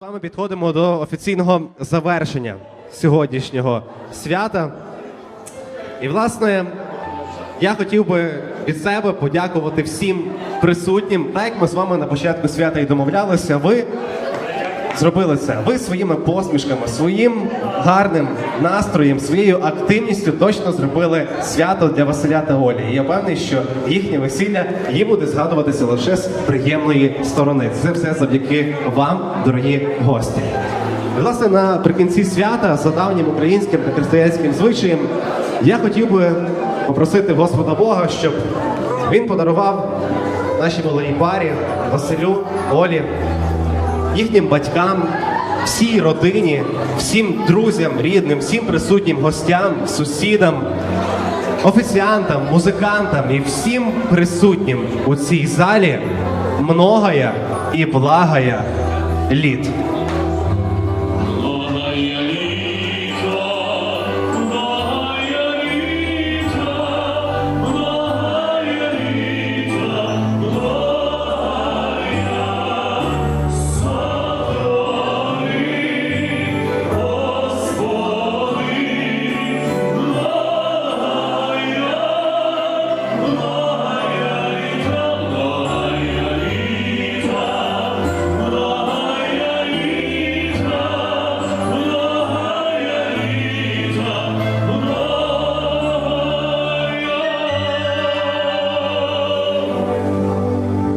Вами підходимо до офіційного завершення сьогоднішнього свята. І, власне, я хотів би від себе подякувати всім присутнім. Так як ми з вами на початку свята і домовлялися, ви зробили це. Ви своїми посмішками, своїм гарним настроєм, своєю активністю точно зробили свято для Василя та Олі. І я певний, що їхнє весілля їм буде згадуватися лише з приємної сторони. Це все завдяки вам, дорогі гості. Власне, наприкінці свята за давнім українським та християнським звичаєм я хотів би попросити Господа Бога, щоб він подарував нашій молодій парі Василю, Олі, їхнім батькам, всій родині, всім друзям, рідним, всім присутнім гостям, сусідам, офіціантам, музикантам і всім присутнім у цій залі многоя і благоя літ.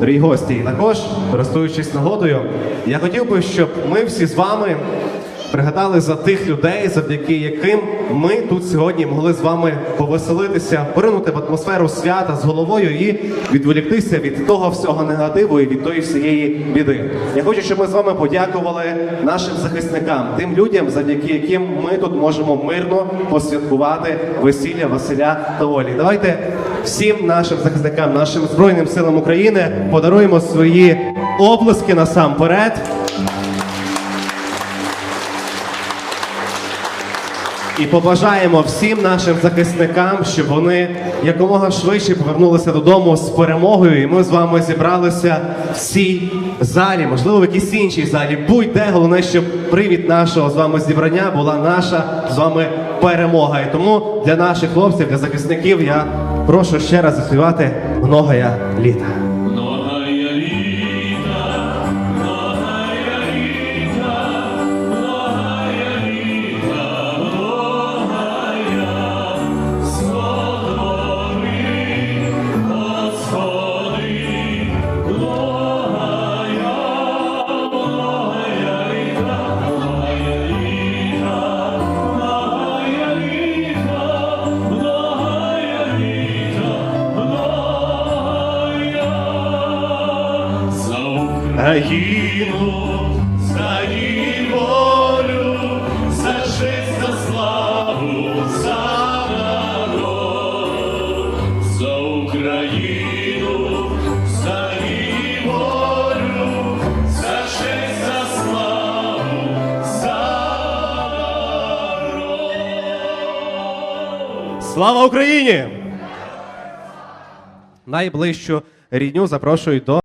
Дорогі гості, і також, користуючись нагодою, я хотів би, щоб ми всі з вами пригадали за тих людей, завдяки яким ми тут сьогодні могли з вами повеселитися, поринути в атмосферу свята з головою і відволіктися від того всього негативу і від тої всієї біди. Я хочу, щоб ми з вами подякували нашим захисникам, тим людям, завдяки яким ми тут можемо мирно посвяткувати весілля Василя та Олі. Давайте всім нашим захисникам, нашим збройним силам України подаруємо свої облиски насамперед. І побажаємо всім нашим захисникам, щоб вони якомога швидше повернулися додому з перемогою. І ми з вами зібралися в цій залі, можливо, в якійсь іншій залі. Будь-де головне, щоб привід нашого з вами зібрання була наша з вами перемога. І тому для наших хлопців, для захисників, я прошу ще раз заспівати многоя літа. Україну, за її волю, за честь, за славу, за народ, за Україну, за її волю, за честь, за славу, за народ. Слава Україні! Найближчу рідню запрошую до.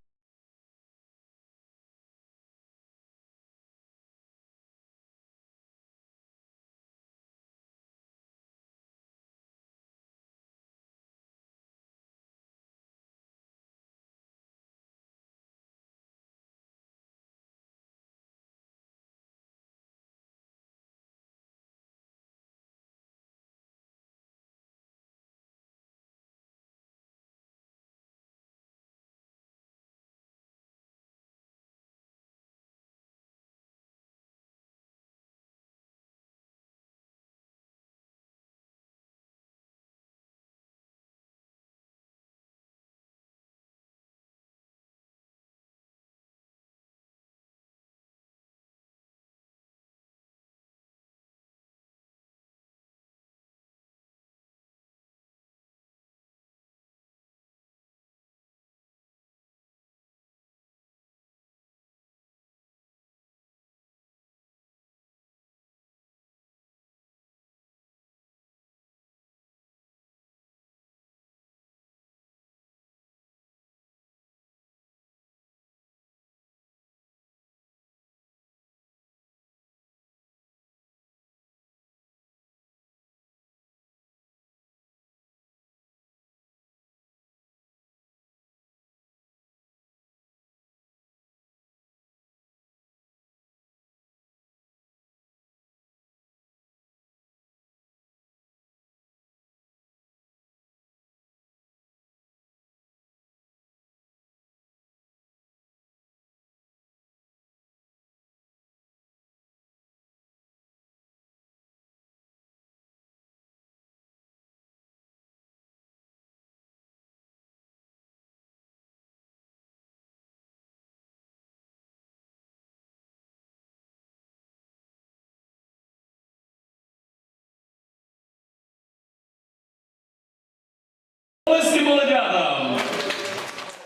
Олеські молодята!